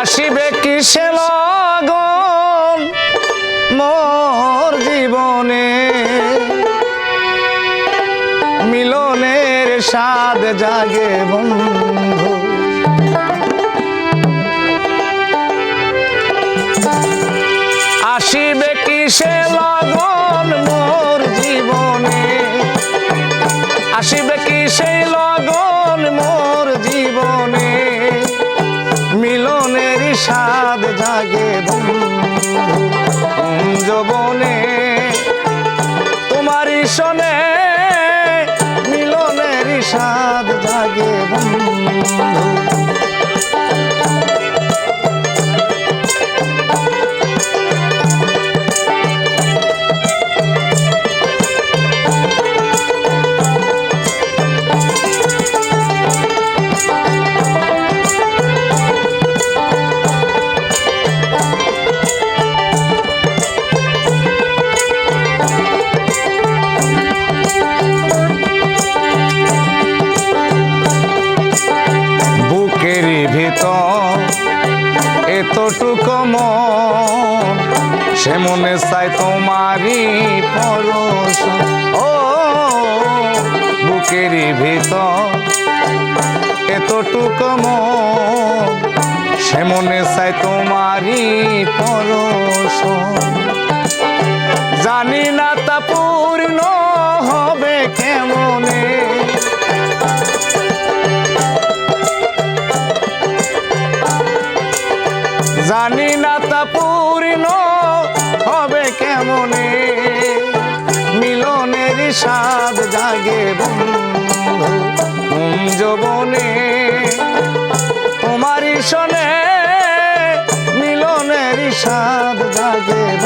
আসিবে কিসে লগন মোর জীবনে? মিলনের স্বাদ জাগে বন্ধু। আসিবে কিসে লগন মোর জীবনে? আসিবে কি সেই লগন যবনে তোমারই শোনে মিলনের স্বাদ জাগে বন্ধু। মন সে মনে চাই তোমারই পরশ। ও বুকের ভিতর এতটুকু সে মনে চাই তোমারই পরশ। জানি না তা পূর্ণ হবে কেমনে জানি না তা পূর্ণ হবে কেমনে? মিলনের স্বাদ জাগে বন্ধু যবনে। তোমারই শোনে মিলনের স্বাদ জাগে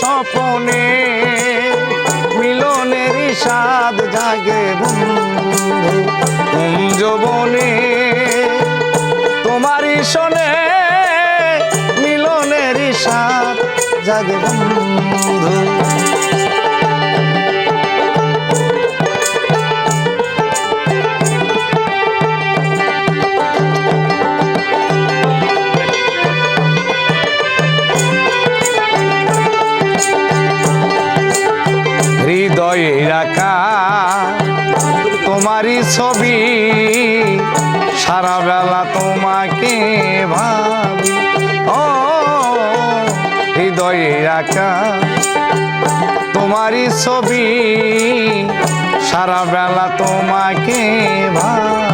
স্বপনে মিলনের স্বাদ জাগে যবনে তোমারই শোনে মিলনের স্বাদ জাগে বন্ধু। হৃদয়ে রাখা তোমারই ছবি। সারা বেলা তোমাকে ভাবি। ও, হৃদয়ে রাখা তোমারই ছবি। সারা বেলা তোমাকে ভাবি।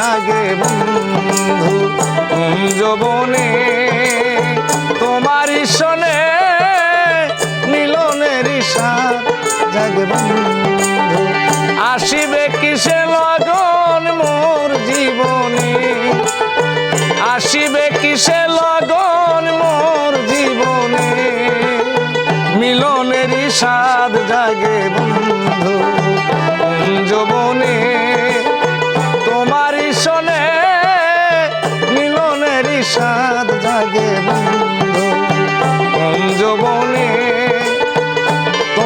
জাগে বন্ধু যবনে তোমার শোনে মিলনের স্বাদ জাগে বন্ধু, আসিবে কিসে লগন মোর জীবনে? আসিবে কিসে লগন মোর জীবনে? মিলনের স্বাদ জাগে বন্ধু যবনে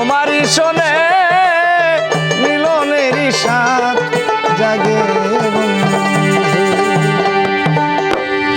তোমারই শোনে